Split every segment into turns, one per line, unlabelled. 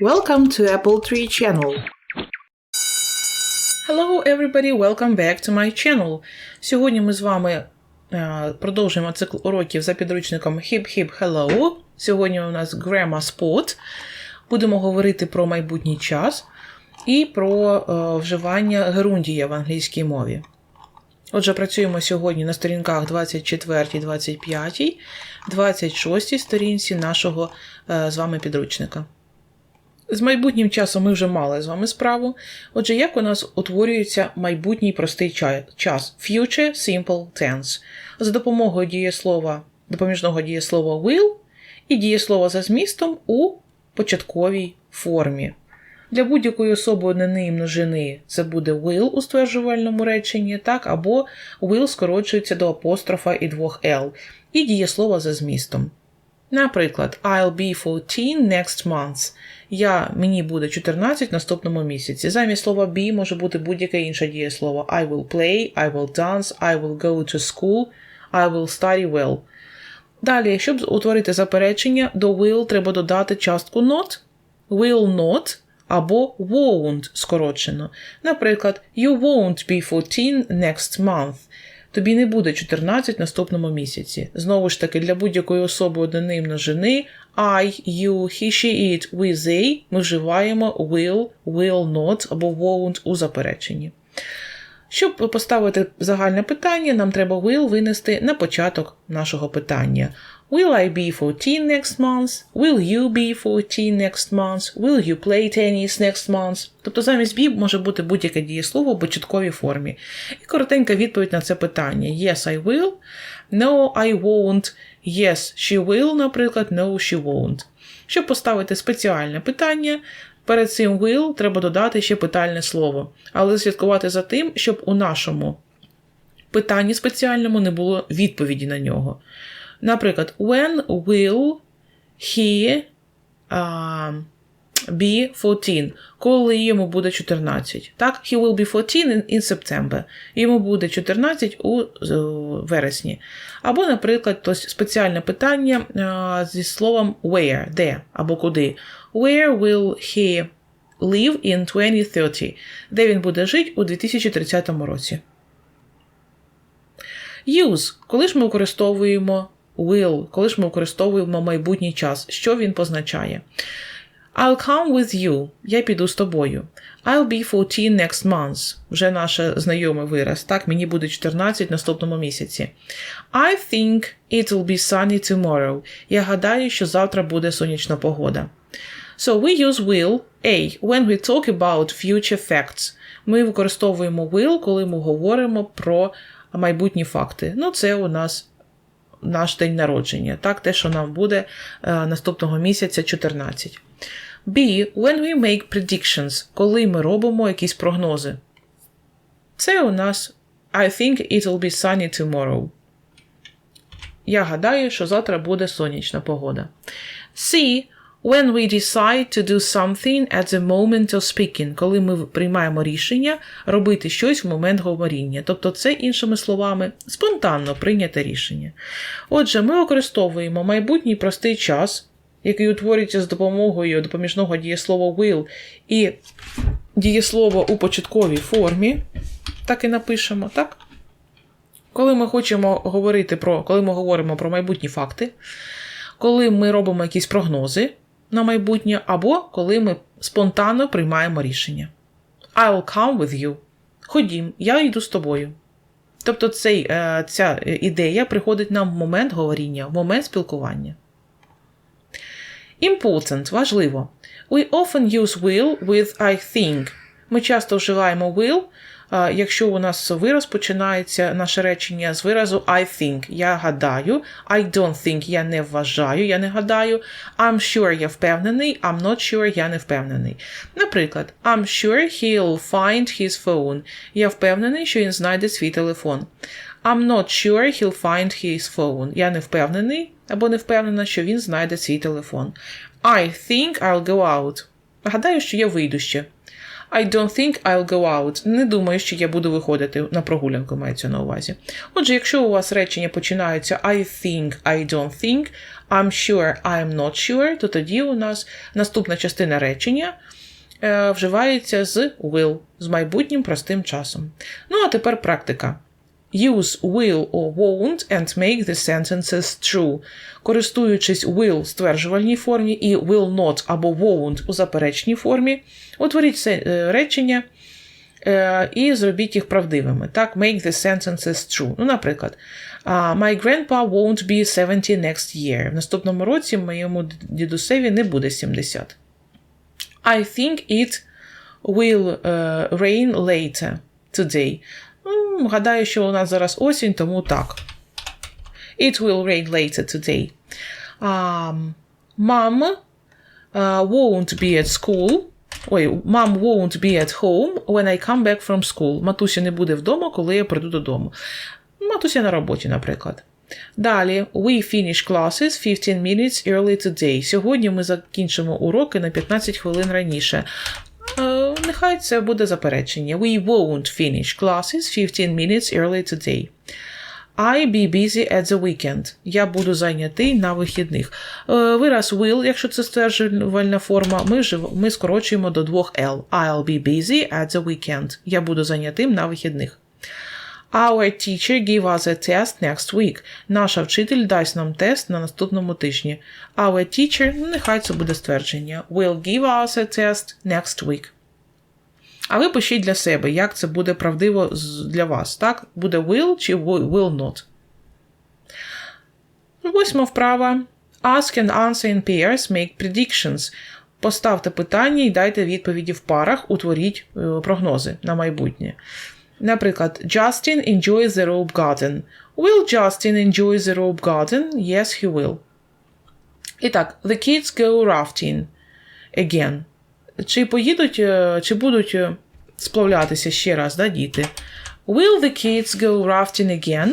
Welcome to Apple Tree Channel. Hello everybody, welcome back to my channel. Сьогодні ми з вами е, продовжуємо цикл уроків за підручником Hip Hip Hello. Сьогодні у нас Grammar Spot. Будемо говорити про майбутній час і про е, вживання герундія в англійській мові. Отже, працюємо сьогодні на сторінках 24, 25, 26 сторінці нашого е, з вами підручника. З майбутнім часом ми вже мали з вами справу. Отже, як у нас утворюється майбутній простий час Future Simple Tense за допомогою дієслова, допоміжного дієслова will і дієслова за змістом у початковій формі. Для будь-якої особи однини і множини це буде will у стверджувальному реченні, так, або will скорочується до апострофа і двох L, і дієслова за змістом. Наприклад, I'll be 14 next month. Я, мені буде 14 в наступному місяці. Замість слова be може бути будь-яке інше дієслово. I will play, I will dance, I will go to school, I will study well. Далі, щоб утворити заперечення, до will треба додати частку not, will not або won't скорочено. Наприклад, you won't be 14 next month. Тобі не буде 14 в наступному місяці. Знову ж таки, для будь-якої особи однини множини I, you, he, she, it, we, they ми вживаємо will, will not або won't у запереченні. Щоб поставити загальне питання, нам треба will винести на початок нашого питання. Will I be 14 next month? Will you be 14 next month? Will you play tennis next month? Тобто замість be може бути будь-яке дієслово в початковій формі. І коротенька відповідь на це питання: Yes, I will. No, I won't. Yes, she will, наприклад, no, she won't. Щоб поставити спеціальне питання, перед цим will треба додати ще питальне слово, але слідкувати за тим, щоб у нашому питанні спеціальному не було відповіді на нього. Наприклад, when will he uh, be 14? Коли йому буде 14. Так, he will be 14 in, September. Йому буде 14 у вересні. Або, наприклад, то спеціальне питання е, зі словом where, де або куди. Where will he live in 2030? Де він буде жити у 2030 році. Use. Коли ж ми використовуємо will, коли ж ми використовуємо майбутній час, що він позначає? I'll come with you. Я піду з тобою. I'll be 14 next month. Вже наше знайомий вираз. Так, мені буде 14 в наступному місяці. I think it will be sunny tomorrow. Я гадаю, що завтра буде сонячна погода. So we use will A when we talk about future facts. Ми використовуємо will, коли ми говоримо про майбутні факти. Ну, це у нас наш день народження. Так, те, що нам буде е, наступного місяця 14. B. When we make predictions, коли ми робимо якісь прогнози. Це у нас I think it will be sunny tomorrow. Я гадаю, що завтра буде сонячна погода. C. When we decide to do something at the moment of speaking, коли ми приймаємо рішення робити щось в момент говоріння. Тобто, це, іншими словами, спонтанно прийняте рішення. Отже, ми використовуємо майбутній простий час, який утворюється з допомогою допоміжного дієслова will і дієслова у початковій формі. Так і напишемо, так? Коли ми хочемо говорити про, коли ми говоримо про майбутні факти, коли ми робимо якісь прогнози на майбутнє, або коли ми спонтанно приймаємо рішення. I'll come with you. Ходім, я йду з тобою. Тобто цей, е, ця ідея приходить нам в момент говоріння, в момент спілкування. Important важливо. We often use will with I think. Ми часто вживаємо will, якщо у нас вираз починається наше речення з виразу I think. Я гадаю. I don't think я не вважаю, я не гадаю. I'm sure я впевнений. I'm not sure я не впевнений. Наприклад, I'm sure he'll find his phone. Я впевнений, що він знайде свій телефон. I'm not sure he'll find his phone. Я не впевнений або не впевнена, що він знайде свій телефон. I think I'll go out. Гадаю, що я вийду ще. I don't think I'll go out. Не думаю, що я буду виходити на прогулянку, мається на увазі. Отже, якщо у вас речення починаються I think, I don't think, I'm sure, I'm not sure, то тоді у нас наступна частина речення е, вживається з will, з майбутнім простим часом. Ну, а тепер практика. Use will or won't and make the sentences true. Користуючись will в стверджувальній формі і will not або won't у заперечній формі, утворіть це е, речення е, і зробіть їх правдивими. Так, make the sentences true. Ну, наприклад, My grandpa won't be 70 next year. В наступному році моєму дідусеві не буде 70. I think it will е, rain later today. Ну, гадаю, що у нас зараз осінь, тому так. It will rain later today. Um, mom uh, won't be at school. Ой, mom won't be at home when I come back from school. Матуся не буде вдома, коли я прийду додому. Матуся на роботі, наприклад. Далі, we finish classes 15 minutes early today. Сьогодні ми закінчимо уроки на 15 хвилин раніше. Нехай це буде заперечення. We won't finish classes 15 minutes early today. I be busy at the weekend. Я буду зайнятий на вихідних. Е, Вираз will, якщо це стверджувальна форма, ми, жив- ми скорочуємо до двох L. I'll be busy at the weekend. Я буду зайнятим на вихідних. Our teacher give us a test next week. Наша вчитель дасть нам тест на наступному тижні. Our teacher, нехай це буде ствердження. Will give us a test next week. А ви пишіть для себе, як це буде правдиво для вас. Так? Буде will чи will not. Восьма вправа. Ask and answer in pairs, make predictions. Поставте питання і дайте відповіді в парах, утворіть е, прогнози на майбутнє. Наприклад, Justin enjoys the rope garden. Will Justin enjoy the rope garden? Yes, he will. І так, the kids go rafting again. Чи поїдуть, е, чи будуть е, сплавлятися ще раз, да, діти? Will the kids go rafting again?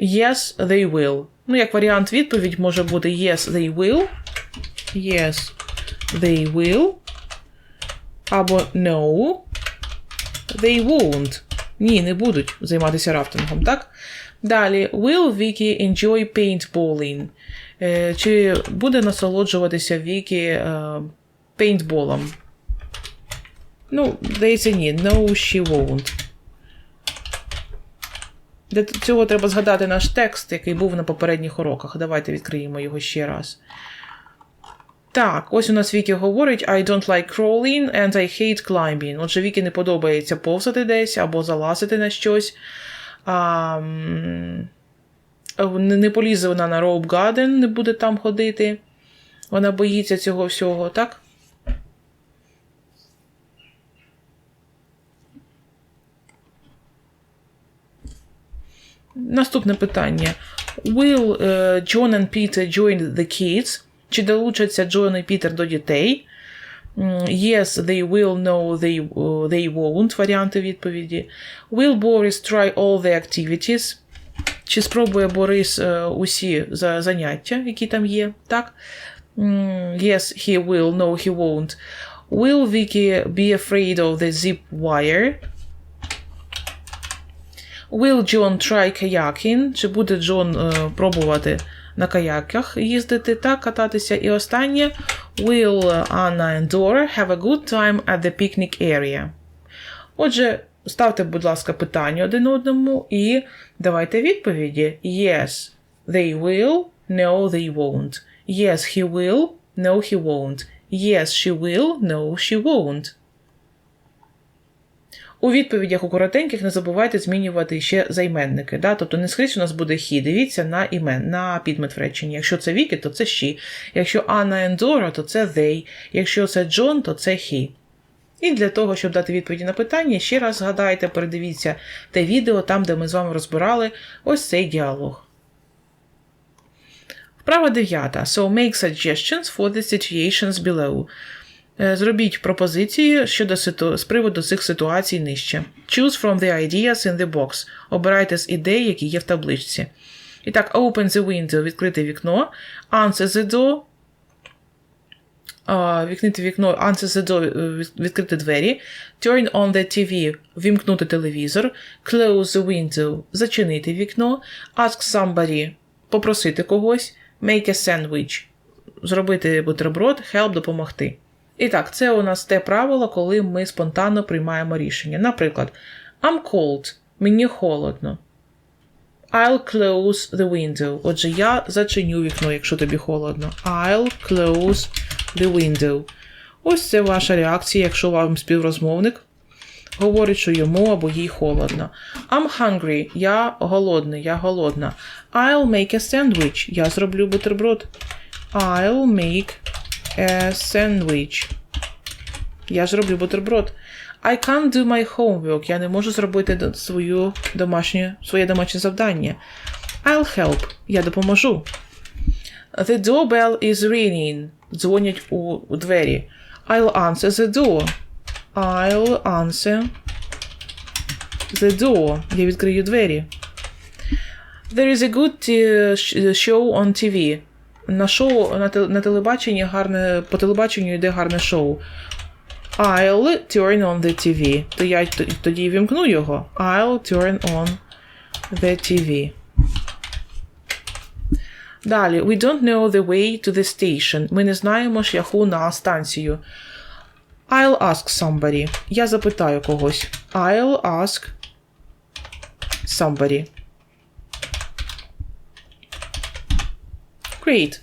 Yes, they will. Ну, як варіант відповідь може бути yes, they will. Yes, they will. Або no, they won't. Ні, не будуть займатися рафтингом, так? Далі, will Vicky enjoy paintballing? Е, Чи буде насолоджуватися Вікі пейнтболом? Ну, здається, ні. No, she won't. Для цього треба згадати наш текст, який був на попередніх уроках. Давайте відкриємо його ще раз. Так, ось у нас Вікі говорить: I don't like crawling and I hate climbing. Отже, Вікі не подобається повзати десь або залазити на щось. А, не полізе вона на Rope Garden, не буде там ходити. Вона боїться цього всього, так? Наступне питання. Will е, John and Peter join the kids? Чи долучаться Джон і Пітер до дітей? Yes, they will, no, they, е, they won't. Варіанти відповіді. Will Boris try all the activities? Чи спробує Борис е, усі за- заняття, які там є? Так? Yes, he will, no, he won't. Will Vicky be afraid of the zip wire? Will John try kayaking? Чи буде Джон е, пробувати на каяках їздити та кататися? І останнє Will Anna and Dora have a good time at the picnic area? Отже, ставте, будь ласка, питання один одному і давайте відповіді. Yes, they will, no, they won't. Yes, he will, no, he won't. Yes, she will, no, she won't. У відповідях у коротеньких не забувайте змінювати ще займенники. Да? Тобто не скрізь у нас буде хі. Дивіться на імен, на підмет в реченні. Якщо це Вікі, то це she. Якщо Анна і Дора, то це they. Якщо це Джон, то це he. І для того, щоб дати відповіді на питання, ще раз згадайте, передивіться те відео, там, де ми з вами розбирали ось цей діалог. Вправа 9. So make suggestions for the situations below. Е, Зробіть пропозиції щодо ситу... з приводу цих ситуацій нижче. Choose from the ideas in the box. Обирайте з ідей, які є в табличці. І так, open the window, відкрити вікно. Answer the door. Вікнити вікно, answer the door, відкрити двері. Turn on the TV, вімкнути телевізор. Close the window, зачинити вікно. Ask somebody, попросити когось. Make a sandwich, зробити бутерброд, help допомогти. І так, це у нас те правило, коли ми спонтанно приймаємо рішення. Наприклад, I'm cold, мені холодно. I'll close the window. Отже, я зачиню вікно, якщо тобі холодно. I'll close the window. Ось це ваша реакція, якщо вам співрозмовник говорить, що йому або їй холодно. I'm hungry. Я голодний, я голодна. I'll make a sandwich. Я зроблю бутерброд. I'll make a sandwich. Я зроблю бутерброд. I can't do my homework. Я не можу зробити свою домашнє, своє домашнє завдання. I'll help. Я допоможу. The doorbell is ringing. Дзвонять у, у двері. I'll answer the door. I'll answer the door. Я відкрию двері. There is a good uh, show on TV. На шоу на, те- на телебаченні гарне по телебаченню йде гарне шоу. I'll turn on the TV. То я тоді вімкну його. I'll turn on the TV. Далі. We don't know the way to the station. Ми не знаємо шляху на станцію. I'll ask somebody. Я запитаю когось. I'll ask somebody. Great.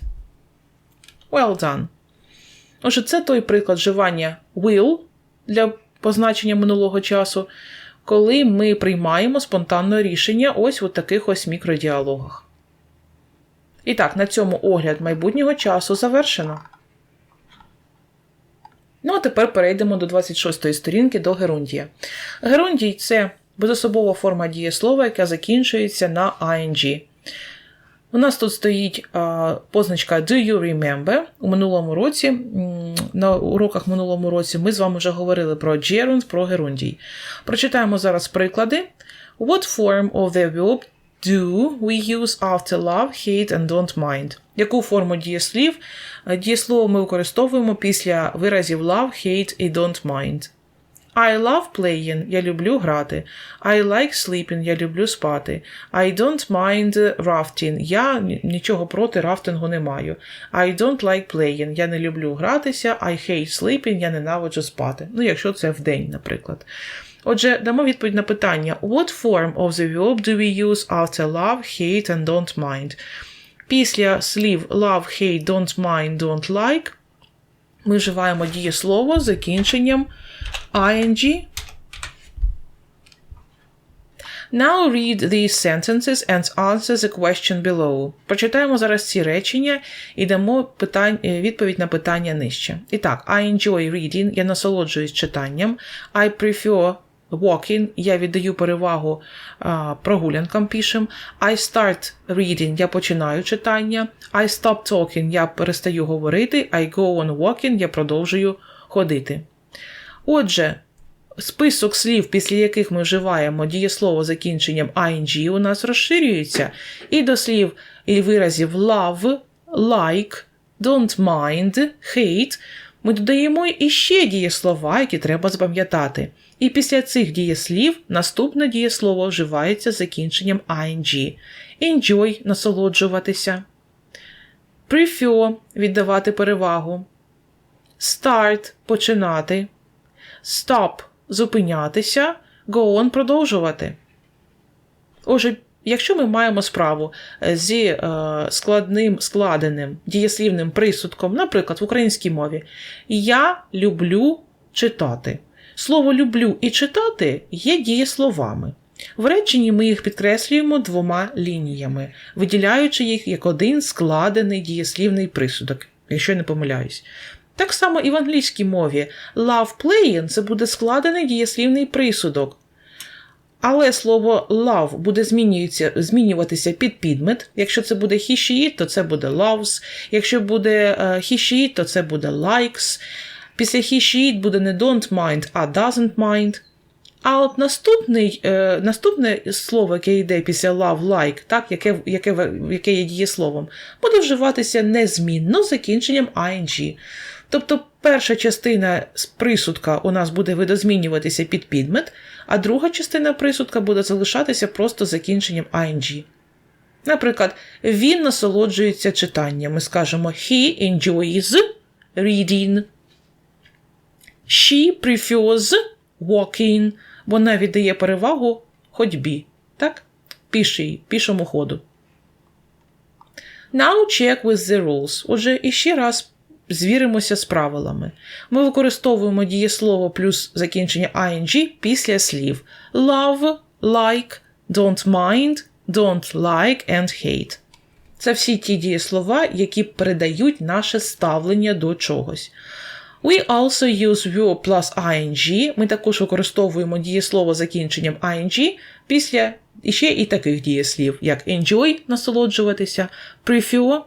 Well done. Отже, це той приклад вживання will для позначення минулого часу, коли ми приймаємо спонтанне рішення ось у таких ось мікродіалогах. І так, на цьому огляд майбутнього часу завершено. Ну, а тепер перейдемо до 26-ї сторінки до герундія. Герундій це безособова форма дієслова, яка закінчується на ing. У нас тут стоїть позначка Do you remember? У минулому році, на уроках минулому році ми з вами вже говорили про gerund, про герундій. Прочитаємо зараз приклади. What form of the verb do we use after love, hate and don't mind? Яку форму дієслів? Дієслово ми використовуємо після виразів love, hate і don't mind. I love playing, я люблю грати. I like sleeping, я люблю спати. I don't mind rafting, я нічого проти рафтингу не маю. I don't like playing, я не люблю гратися. I hate sleeping, я ненавиджу спати. Ну, якщо це вдень, наприклад. Отже, дамо відповідь на питання: What form of the verb do we use after love, hate and don't mind? Після слів love, hate, don't mind, don't like ми вживаємо дієслово з закінченням ing. Now read these sentences and answer the question below. Прочитаємо зараз ці речення і дамо питань, е, відповідь на питання нижче. І так, I enjoy reading, я насолоджуюсь читанням. I prefer walking, я віддаю перевагу а, прогулянкам пішим. I start reading, я починаю читання. I stop talking, я перестаю говорити. I go on walking, я продовжую ходити. Отже, список слів, після яких ми вживаємо дієслово закінченням ing, у нас розширюється, і до слів і виразів love, like, don't mind, hate ми додаємо іще дієслова, які треба запам'ятати. І після цих дієслів наступне дієслово вживається з закінченням ing. Enjoy насолоджуватися. Prefer віддавати перевагу. Start починати. Stop зупинятися, go on продовжувати. Отже, якщо ми маємо справу е, зі е, складним складеним дієслівним присудком, наприклад, в українській мові, я люблю читати. Слово люблю і читати є дієсловами. В реченні ми їх підкреслюємо двома лініями, виділяючи їх як один складений дієслівний присудок, якщо я не помиляюсь. Так само і в англійській мові love playing це буде складений дієслівний присудок. Але слово love буде змінюватися під підмет. Якщо це буде he, she, it, то це буде loves. Якщо буде е, he, she, it, то це буде likes. Після he, she, it буде не don't mind, а doesn't mind. А от наступний, е, наступне слово, яке йде після love, like, так, яке, яке, яке є дієсловом, буде вживатися незмінно з закінченням ing. Тобто перша частина присудка у нас буде видозмінюватися під підмет, а друга частина присудка буде залишатися просто закінченням ing. Наприклад, він насолоджується читанням. Ми скажемо He enjoys reading. She prefers walking. Вона віддає перевагу ходьбі. Так? Пішій, пішому ходу. Now check with the rules. Отже, іще раз звіримося з правилами. Ми використовуємо дієслово плюс закінчення ing після слів love, like, don't mind, don't like and hate. Це всі ті дієслова, які передають наше ставлення до чогось. We also use verb plus ing. Ми також використовуємо дієслово закінченням ing після іще і таких дієслів, як enjoy насолоджуватися, prefer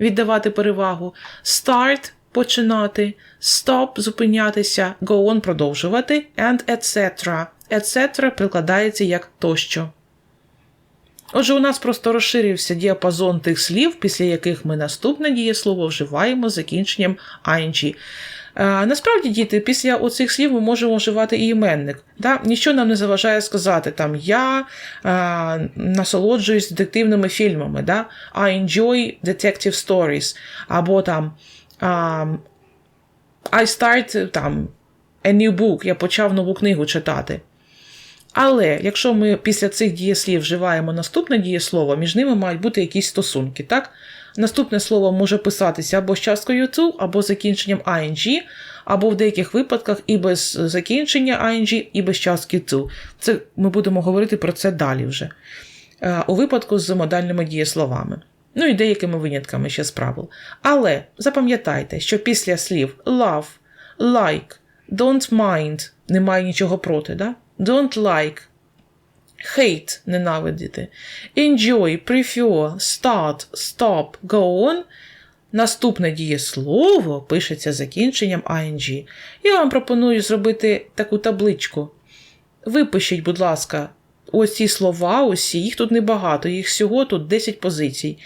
віддавати перевагу, start починати, stop зупинятися, go on продовжувати, and etc. etc. прикладається як тощо. Отже, у нас просто розширився діапазон тих слів, після яких ми наступне дієслово вживаємо закінченням ing. Е, насправді, діти, після оцих слів ми можемо вживати і іменник. Да? Нічого нам не заважає сказати, там я а, насолоджуюсь детективними фільмами. Да? I enjoy detective stories. Або там а, I start там, a new book, я почав нову книгу читати. Але якщо ми після цих дієслів вживаємо наступне дієслово, між ними мають бути якісь стосунки. так? Наступне слово може писатися або з часткою to, або закінченням ing, або в деяких випадках і без закінчення ing, і без частки to. Це Ми будемо говорити про це далі вже. Е, у випадку з модальними дієсловами. Ну і деякими винятками ще з правил. Але запам'ятайте, що після слів love, like, don't mind немає нічого проти. да? Don't like, hate ненавидіти, enjoy, prefer, start, stop, go on. Наступне дієслово пишеться закінченням ing. Я вам пропоную зробити таку табличку. Випишіть, будь ласка, ось ці слова, усі, їх тут небагато, їх всього тут 10 позицій.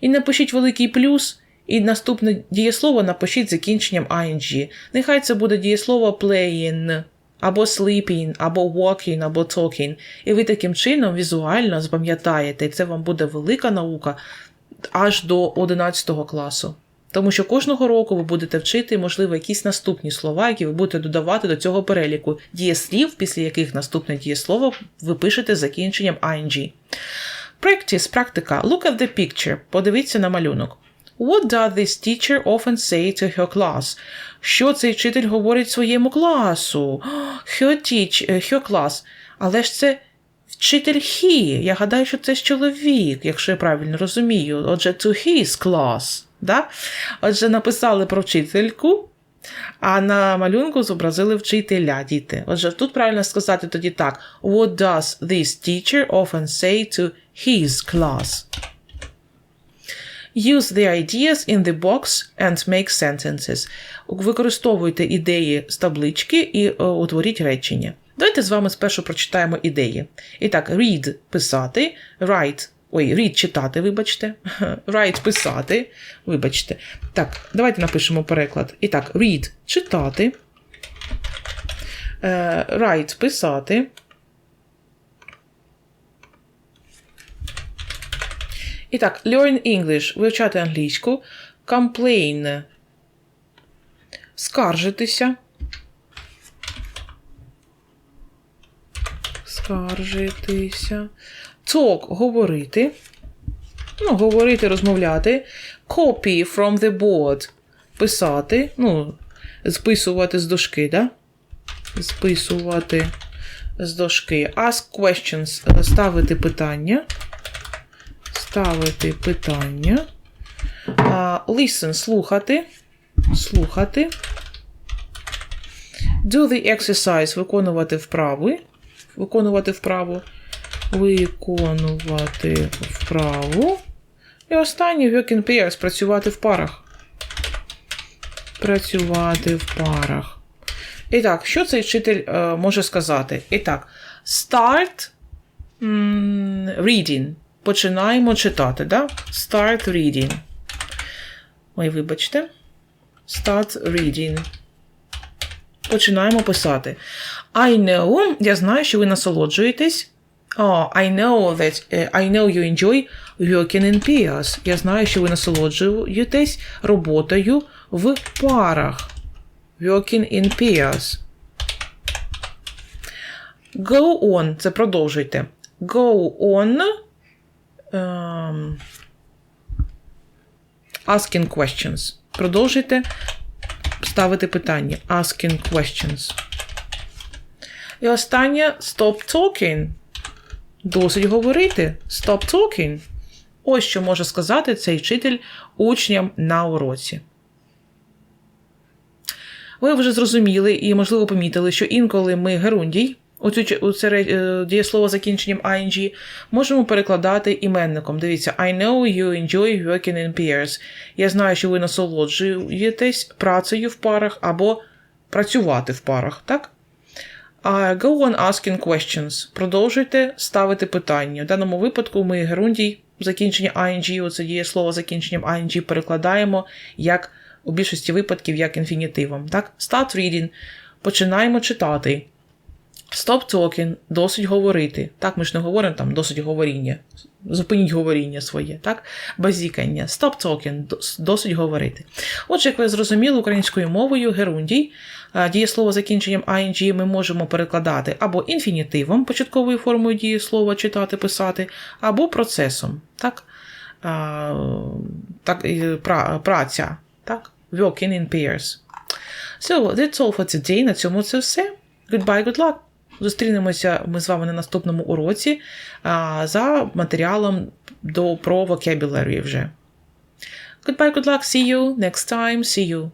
І напишіть великий плюс, і наступне дієслово напишіть закінченням ing. Нехай це буде дієслово playing або sleeping, або walking, або talking. І ви таким чином візуально запам'ятаєте, і це вам буде велика наука аж до 11 класу. Тому що кожного року ви будете вчити, можливо, якісь наступні слова, які ви будете додавати до цього переліку дієслів, після яких наступне дієслово ви пишете закінченням ing. Practice, практика. Look at the picture. Подивіться на малюнок. What does this teacher often say to her class? Що цей вчитель говорить своєму класу? Her teach, her class. Але ж це вчитель he. Я гадаю, що це ж чоловік, якщо я правильно розумію. Отже, to his class. Да? Отже, написали про вчительку, а на малюнку зобразили вчителя діти. Отже, тут правильно сказати тоді так: What does this teacher often say to his class? Use the ideas in the box and make sentences. Використовуйте ідеї з таблички і е, утворіть речення. Давайте з вами спершу прочитаємо ідеї. І так, read писати, write. Ой, read читати, вибачте. Write писати. Вибачте. Так, давайте напишемо переклад. І так, read читати. Uh, write писати. І так, learn English вивчати англійську. Complain скаржитися. Скаржитися. Talk говорити. Ну, говорити, розмовляти. Copy from the board. Писати. Ну, списувати з дошки, да? Списувати з дошки. Ask questions. Ставити питання. Ставити питання. Listen, слухати. Слухати. Do the exercise виконувати вправи. Виконувати вправу. Виконувати вправу. І останнє work in pairs працювати в парах. Працювати в парах. І так, що цей вчитель е, може сказати? І так, start reading. Починаємо читати. Да? Start reading. Ой, вибачте. Start reading. Починаємо писати. I know, я знаю, що ви насолоджуєтесь. Oh, I know that е, I know you enjoy working in pairs. Я знаю, що ви насолоджуєтесь роботою в парах. Working in pairs. Go on. Це продовжуйте. Go on. Ем, asking questions. Продовжуйте ставити питання. Asking questions. І останнє stop talking. Досить говорити. Stop talking. Ось що може сказати цей вчитель учням на уроці. Ви вже зрозуміли і, можливо, помітили, що інколи ми герундій, ч- оце ре- е, дієслово закінченням ing, можемо перекладати іменником. Дивіться, I know you enjoy working in pairs. Я знаю, що ви насолоджуєтесь працею в парах або працювати в парах, так? А go on asking questions. Продовжуйте ставити питання. В даному випадку ми герундій закінчення ing, оце дієслово закінченням ing перекладаємо як у більшості випадків як інфінітивом. Так? Start reading. Починаємо читати. Stop talking, досить говорити. Так, ми ж не говоримо там досить говоріння. Зупиніть говоріння своє, так? Базікання. Stop talking, досить говорити. Отже, як ви зрозуміли, українською мовою герундій, а, дієслово закінченням ing ми можемо перекладати або інфінітивом, початковою формою дієслова читати, писати, або процесом. Так? А, так пра, праця. Так? Working in pairs. So, that's all for today. На цьому це все. Goodbye, good luck. Зустрінемося ми з вами на наступному уроці за матеріалом до, про vocabulary вже. Goodbye, good luck. See you next time. See you.